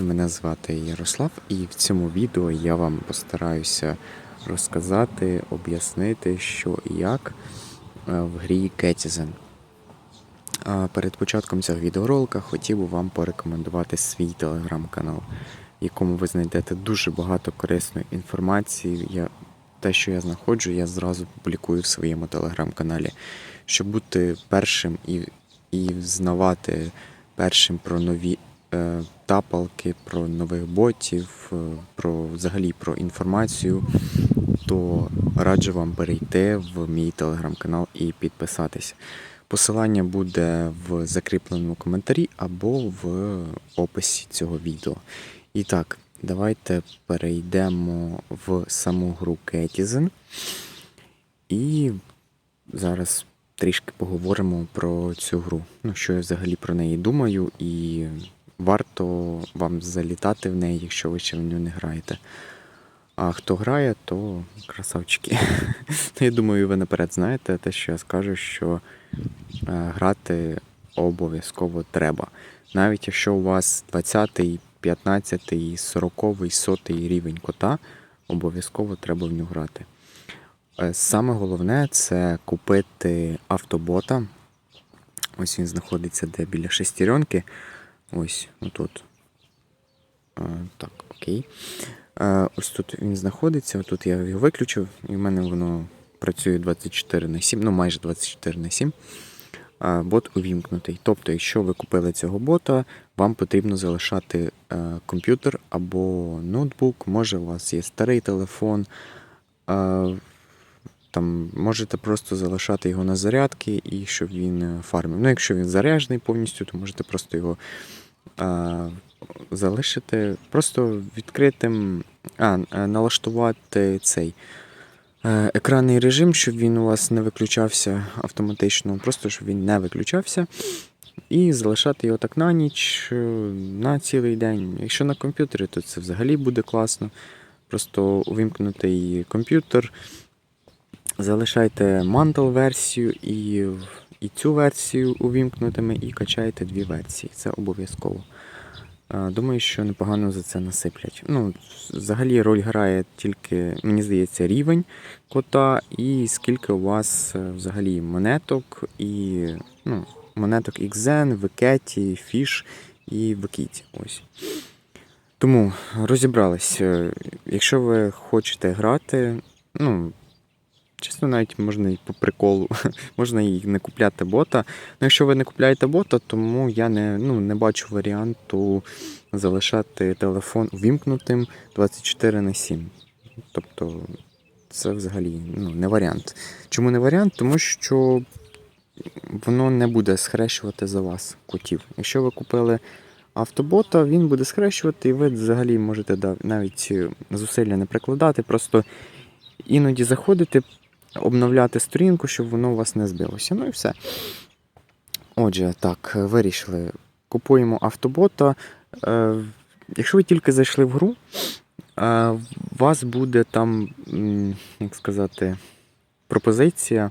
Мене звати Ярослав, і в цьому відео я вам постараюся розказати, об'яснити, що і як е, в грі. А перед початком цього відеоролика хотів би вам порекомендувати свій телеграм-канал, в якому ви знайдете дуже багато корисної інформації. Я, те, що я знаходжу, я зразу публікую в своєму телеграм-каналі, щоб бути першим і, і знавати першим про нові тапалки, про нових ботів, е, про взагалі про інформацію, то раджу вам перейти в мій телеграм-канал і підписатися. Посилання буде в закріпленому коментарі або в описі цього відео. І так, давайте перейдемо в саму гру Catizen. І зараз трішки поговоримо про цю гру. Ну, що я взагалі про неї думаю, і варто вам залітати в неї, якщо ви ще в нього не граєте. А хто грає, то красавчики. Ну, Я думаю, ви наперед знаєте те, що я скажу, що е, грати обов'язково треба. Навіть якщо у вас 20, 15, 40, 100 рівень кота, обов'язково треба в нього грати. Е, Саме головне це купити автобота. Ось він знаходиться де біля шестеренки. Ось отут. Е, Так, окей. Е, Ось тут він знаходиться. Тут я його виключив, і в мене воно працює 24 на 7, ну майже 24 на 7. Е, Бот увімкнутий. Тобто, якщо ви купили цього бота, вам потрібно залишати е, комп'ютер або ноутбук, може у вас є старий телефон. е, Там можете просто залишати його на зарядки і щоб він е, фармив. Ну, якщо він заряджений повністю, то можете просто його залишити просто відкритим, а, налаштувати цей е, екранний режим, щоб він у вас не виключався автоматично, просто щоб він не виключався. І залишати його так на ніч, е, на цілий день. Якщо на комп'ютері, то це взагалі буде класно. Просто увімкнутий комп'ютер. Залишайте мантл версію і, і цю версію увімкнутими, і качайте дві версії. Це обов'язково. Думаю, що непогано за це насиплять. Ну, взагалі роль грає тільки, мені здається, рівень кота і скільки у вас е, взагалі монеток і ну, монеток XN, Викеті, Фіш і Викіті. Ось. Тому розібрались. Е, Якщо ви хочете грати, ну, чесно, навіть можна і по приколу, можна і не купляти бота. Ну, якщо ви не купляєте бота, тому я не, ну, не бачу варіанту залишати телефон увімкнутим 24 на 7. Тобто, це взагалі ну, не варіант. Чому не варіант? Тому що воно не буде схрещувати за вас котів. Якщо ви купили автобота, він буде схрещувати, і ви взагалі можете навіть е, зусилля не прикладати, просто іноді заходити, обновляти сторінку, щоб воно у вас не збилося. Ну і все. Отже, так, вирішили. Купуємо автобота. Е, якщо ви тільки зайшли в гру, е, у вас буде там, як сказати, пропозиція,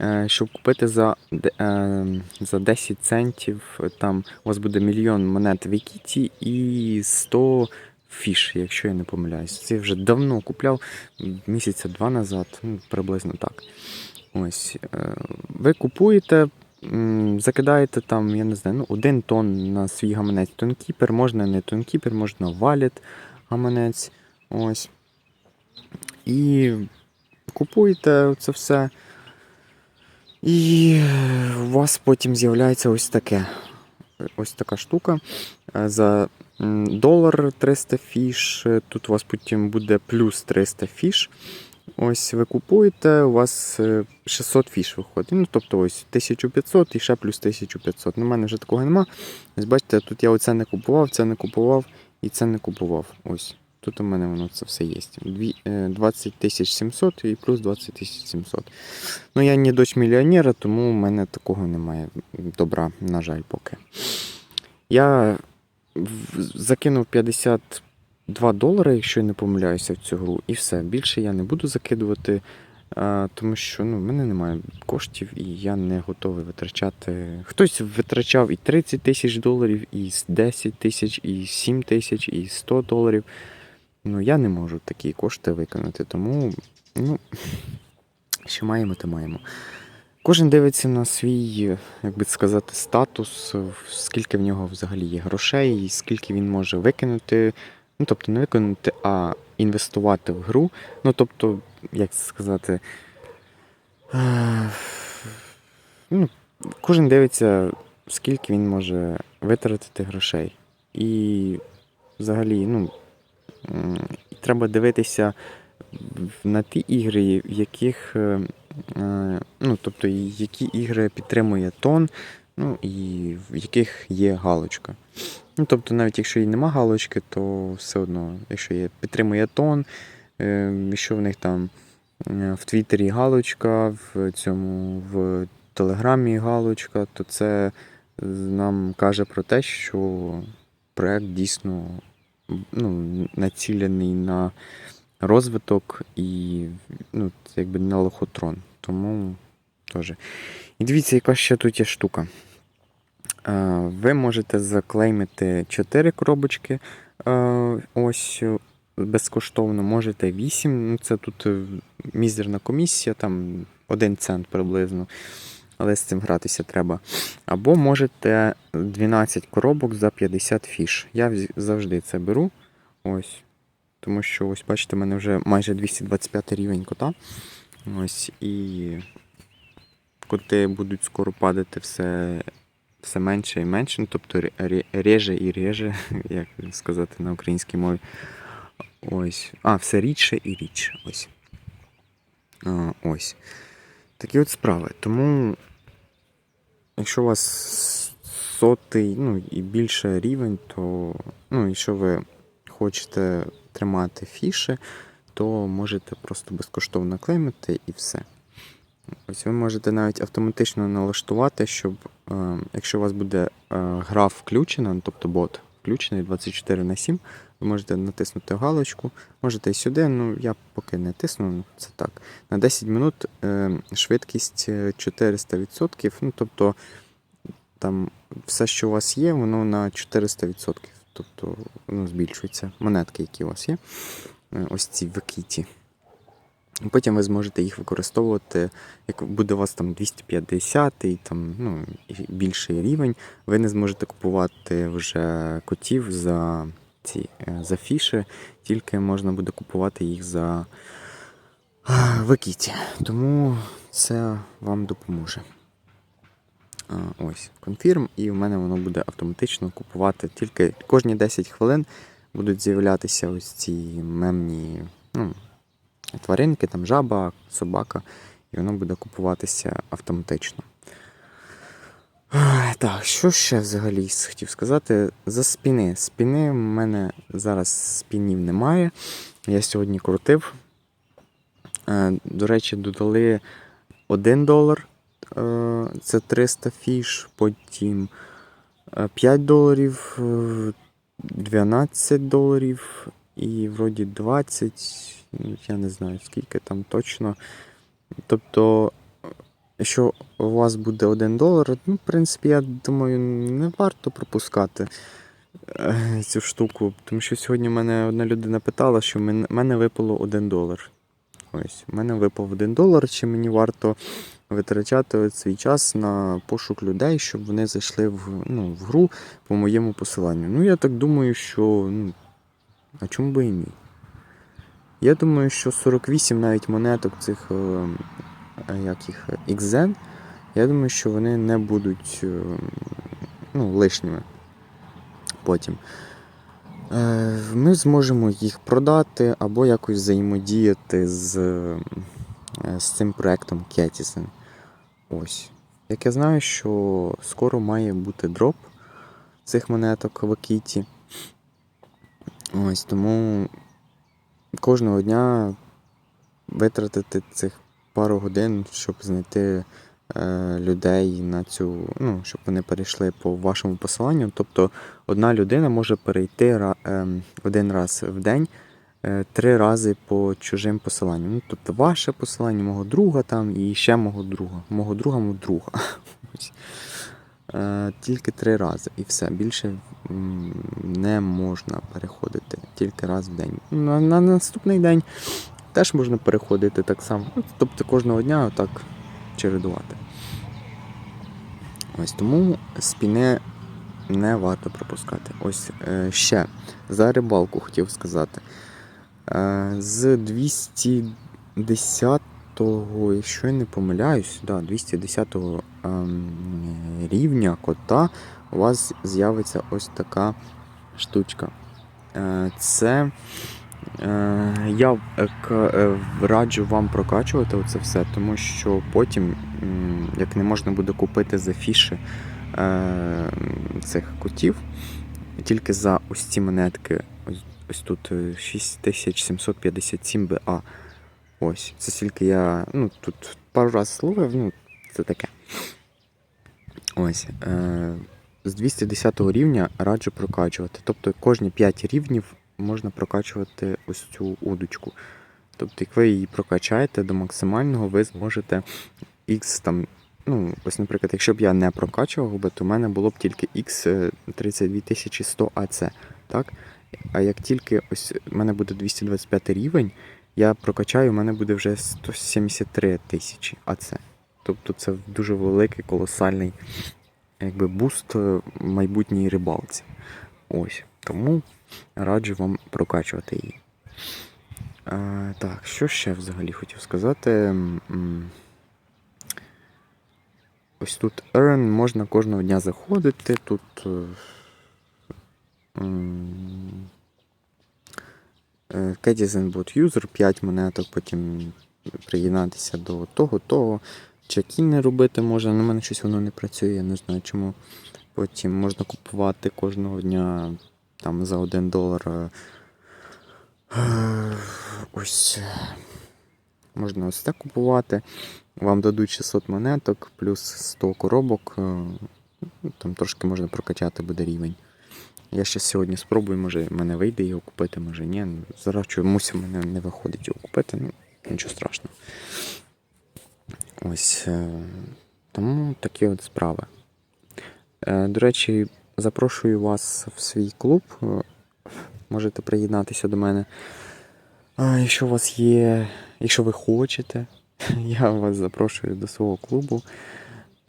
е, щоб купити за, е, за 10 центів. Там у вас буде мільйон монет в Екіті і 100 фіш, якщо я не помиляюсь. Це я вже давно купляв, місяця два назад, ну, приблизно так. Ось. е, Ви купуєте, закидаєте там, я не знаю, ну, один тон на свій гаманець тонкіпер, можна не тонкіпер, можна валіт гаманець. Ось. І купуєте це все. І у вас потім з'являється ось таке. Ось така штука. Е, За долар 300 фіш. е, Тут у вас потім буде плюс 300 фіш. Ось ви купуєте, у вас е, 600 фіш виходить. Ну, тобто ось 1500 і ще плюс 1500. Ну, У мене вже такого нема. Ось бачите, тут я оце не купував, це не купував і це не купував. Ось. Тут у мене воно це все є. Дві- е, 20 700 і плюс 20 700. Ну, я не дочь мільйонера, тому в мене такого немає добра, на жаль, поки. Я закинув 52 долари, якщо я не помиляюся, в цю гру, і все. Більше я не буду закидувати. Е, Тому що ну, в мене немає коштів і я не готовий витрачати. Хтось витрачав і 30 тисяч доларів, і 10 тисяч, і 7 тисяч, і 100 доларів. Ну, я не можу такі кошти виконати, тому, ну, що маємо, то маємо. Кожен дивиться на свій, як би сказати, статус, скільки в нього взагалі є грошей, і скільки він може викинути. Ну, тобто не виконати, а інвестувати в гру. Ну, тобто, як це сказати, е, ну, кожен дивиться, скільки він може витратити грошей. І взагалі, ну, треба дивитися на ті ігри, в яких, е, е, ну, тобто, які ігри підтримує тон, ну і в яких є галочка. Ну, тобто, навіть якщо і нема галочки, то все одно, якщо є підтримує тон, е, якщо в них там в Твіттері галочка, в цьому в Телеграмі галочка, то це нам каже про те, що проект дійсно ну, націлений на розвиток і ну, це якби на лохотрон. Тому теж. І дивіться, яка ще тут є штука. Ви можете заклеймити 4 коробочки. Ось безкоштовно, можете 8. Ну, це тут е, мізерна комісія, там 1 цент приблизно. Але з цим гратися треба. Або можете 12 коробок за 50 фіш. Я завжди це беру. Ось. Тому що, ось, бачите, в мене вже майже 225 рівень кота. Ось, і коти будуть скоро падати все, все менше і менше. Ну, тобто ре- ре- реже і реже, як сказати на українській мові. Ось. А, все рідше і рідше. Ось. А, ось. Такі от справи. Тому, якщо у вас сотий, ну і більше рівень, то ну, якщо ви хочете тримати фіші, то можете просто безкоштовно клеймити і все. Ось ви можете навіть автоматично налаштувати, щоб е, якщо у вас буде е, гра включена, ну, тобто бот включений 24 на 7, ви можете натиснути галочку, можете і сюди, ну я поки не тисну, ну, це так. На 10 минут е, швидкість е, 400%, ну тобто там все, що у вас є, воно на 400%. Тобто воно збільшується. Монетки, які у вас є. Е, Ось ці в кіті. Потім ви зможете їх використовувати, як буде у вас там 250 і там, ну, більший рівень, ви не зможете купувати вже котів за ці е, за фіші, тільки можна буде купувати їх за а, в Екіті. Тому це вам допоможе. Ось, конфірм, і в мене воно буде автоматично купувати тільки кожні 10 хвилин будуть з'являтися ось ці мемні ну, тваринки, там жаба, собака, і воно буде купуватися автоматично. Так, що ще взагалі хотів сказати? За спіни. Спіни в мене зараз спінів немає. Я сьогодні крутив. Е, До речі, додали 1 долар. е, Це 300 фіш, потім е, 5 доларів, е, 12 доларів і вроді 20, ну, я не знаю скільки там точно. Тобто, якщо у вас буде 1 долар, ну, в принципі, я думаю, не варто пропускати е, цю штуку. Тому що сьогодні мене одна людина питала, що в мене випало 1 долар. Ось, в мене випав 1 долар, чи мені варто витрачати свій час на пошук людей, щоб вони зайшли в, ну, в гру по моєму посиланню. Ну, я так думаю, що. Ну, а чому би і ні? Я думаю, що 48 навіть монеток цих е, як їх, е, XZ, я думаю, що вони не будуть е, ну, лишніми потім. Е, Ми зможемо їх продати або якось взаємодіяти з, е, з цим проектом Ketizen. Ось. Як я знаю, що скоро має бути дроп цих монеток в Акіті. Ось тому кожного дня витратити цих пару годин, щоб знайти е, людей на цю, ну, щоб вони перейшли по вашому посиланню. Тобто одна людина може перейти ем, один раз в день е, три рази по чужим посиланням. Ну, тобто ваше посилання, мого друга там і ще мого друга. Мого друга, мого друга. Е, Тільки три рази і все. Більше не можна переходити тільки раз в день. На наступний день теж можна переходити так само. Ну, Тобто кожного дня отак чередувати. Ось тому спіни не варто пропускати. Ось е, ще за рибалку хотів сказати. Е, з 210-го, якщо я не помиляюсь, да, 210-го ем, рівня кота у вас з'явиться ось така штучка. Е, це я е, к- е, раджу вам прокачувати оце все, тому що потім, як не можна буде купити за фіші е, цих котів, тільки за ось ці монетки, ось, тут е, 6757 БА. Ось, це тільки я. Ну, тут пару разів словив, ну, це таке. Ось. З 210 рівня раджу прокачувати. Тобто кожні 5 рівнів можна прокачувати ось цю удочку. Тобто, як ви її прокачаєте до максимального, ви зможете X там. Ну, ось, наприклад, якщо б я не прокачував би, то в мене було б тільки X 32100 АЦ. Так? А як тільки ось в мене буде 225 рівень, я прокачаю, у мене буде вже 173 тисячі АЦ. Тобто це дуже великий, колосальний якби, буст е, в майбутній рибалці. Ось. Тому раджу вам прокачувати її. А, так, що ще взагалі хотів сказати? Ось тут Earn можна кожного дня заходити. Тут. Citizen Bot User 5 монеток, потім приєднатися до того, того. Чекіни робити можна, в мене щось воно не працює, я не знаю чому. Потім можна купувати кожного дня там за 1 долар. е, е, Ось. е, Можна ось так купувати. Вам дадуть 600 монеток, плюс 100 коробок. ну, Там трошки можна прокачати буде рівень. Я ще сьогодні спробую, може мене вийде його купити, може ні. Зараз чомусь в мене не виходить його купити, ну нічого страшного. Ось. Тому такі от справи. До речі, запрошую вас в свій клуб. Можете приєднатися до мене. Якщо у вас є, якщо ви хочете, я вас запрошую до свого клубу.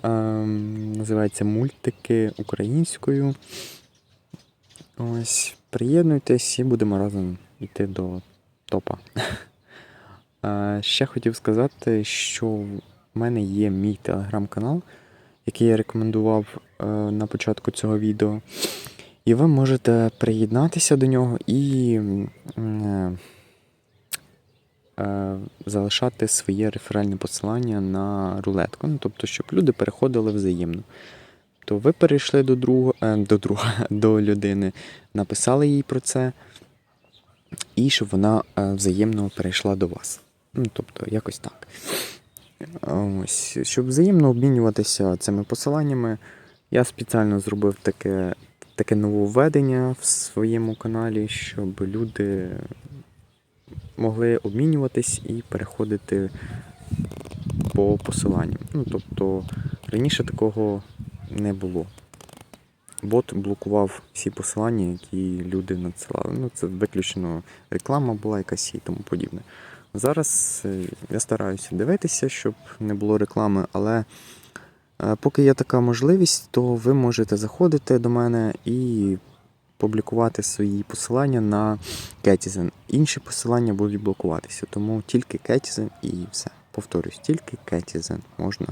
Ем, Називається Мультики українською. Ось, приєднуйтесь і будемо разом йти до топа. Ще хотів сказати, що в мене є мій телеграм-канал, який я рекомендував е, на початку цього відео. І ви можете приєднатися до нього і е, е, залишати своє реферальне посилання на рулетку. Ну, тобто, щоб люди переходили взаємно. То ви перейшли до друга, до друга, до людини, написали їй про це, і щоб вона взаємно перейшла до вас. Ну, тобто, якось так. Ось, щоб взаємно обмінюватися цими посиланнями, я спеціально зробив таке, таке нововведення в своєму каналі, щоб люди могли обмінюватись і переходити по посиланням. Ну, тобто, раніше такого не було. Бот блокував всі посилання, які люди надсилали. Ну, це виключно реклама була якась і тому подібне. Зараз е, я стараюся дивитися, щоб не було реклами, але е, поки є така можливість, то ви можете заходити до мене і публікувати свої посилання на Кетізен. Інші посилання будуть блокуватися, тому тільки Кетізен і все. Повторюсь, тільки Кетізен можна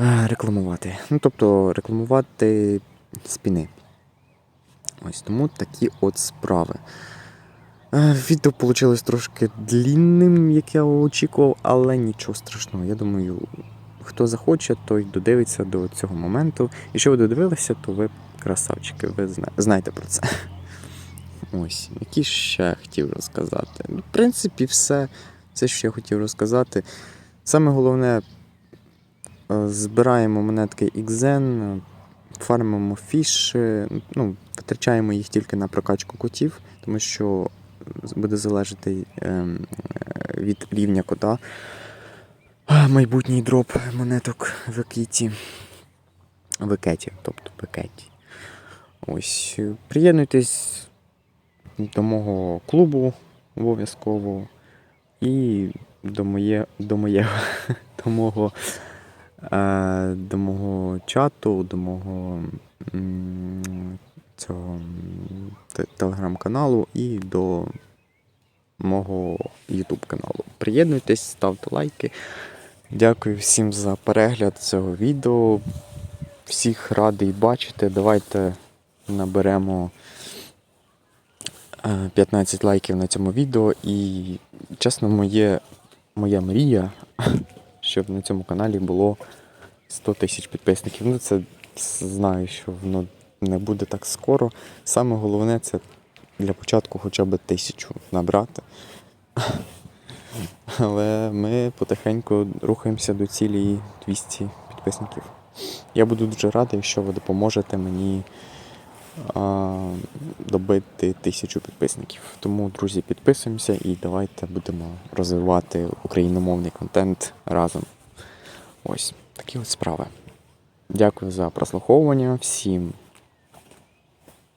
е, рекламувати. Ну, тобто рекламувати спіни. Ось тому такі от справи. Е, Відео вийшло трошки длінним, як я очікував, але нічого страшного. Я думаю, хто захоче, той додивиться до цього моменту. Якщо ви додивилися, то ви красавчики, ви зна- знаєте про це. Ось, які ще хотів розказати. Ну, В принципі, все, все, що я хотів розказати. Саме головне, е, збираємо монетки XN, фармимо фіші, ну, витрачаємо їх тільки на прокачку котів, тому що буде залежати ем, від рівня кода. А, Майбутній дроп монеток в Екіті. В Екеті, тобто в Екеті. Ось. Приєднуйтесь до мого клубу обов'язково. І до моє, до моєго, до мого, е, до мого чату, до мого цього телеграм-каналу і до мого YouTube каналу. Приєднуйтесь, ставте лайки. Дякую всім за перегляд цього відео. Всіх радий бачити. Давайте наберемо е, 15 лайків на цьому відео. І, чесно, моє, моя мрія, щоб на цьому каналі було 100 тисяч підписників. Ну, це знаю, що воно не буде так скоро. Саме головне це для початку хоча б тисячу набрати. Але ми потихеньку рухаємося до цілі 200 підписників. Я буду дуже радий, якщо ви допоможете мені а, добити тисячу підписників. Тому, друзі, підписуємося і давайте будемо розвивати україномовний контент разом. Ось такі от справи. Дякую за прослуховування. Всім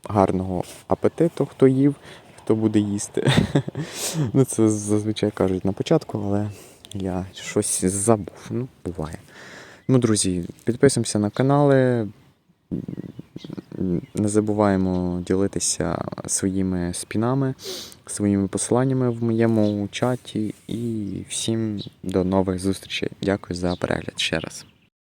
гарного апетиту, хто їв, хто буде їсти. ну, це зазвичай кажуть на початку, але я щось забув. Ну, буває. Ну, друзі, підписуємося на канали. Не забуваємо ділитися своїми спінами, своїми посиланнями в моєму чаті. І всім до нових зустрічей. Дякую за перегляд ще раз.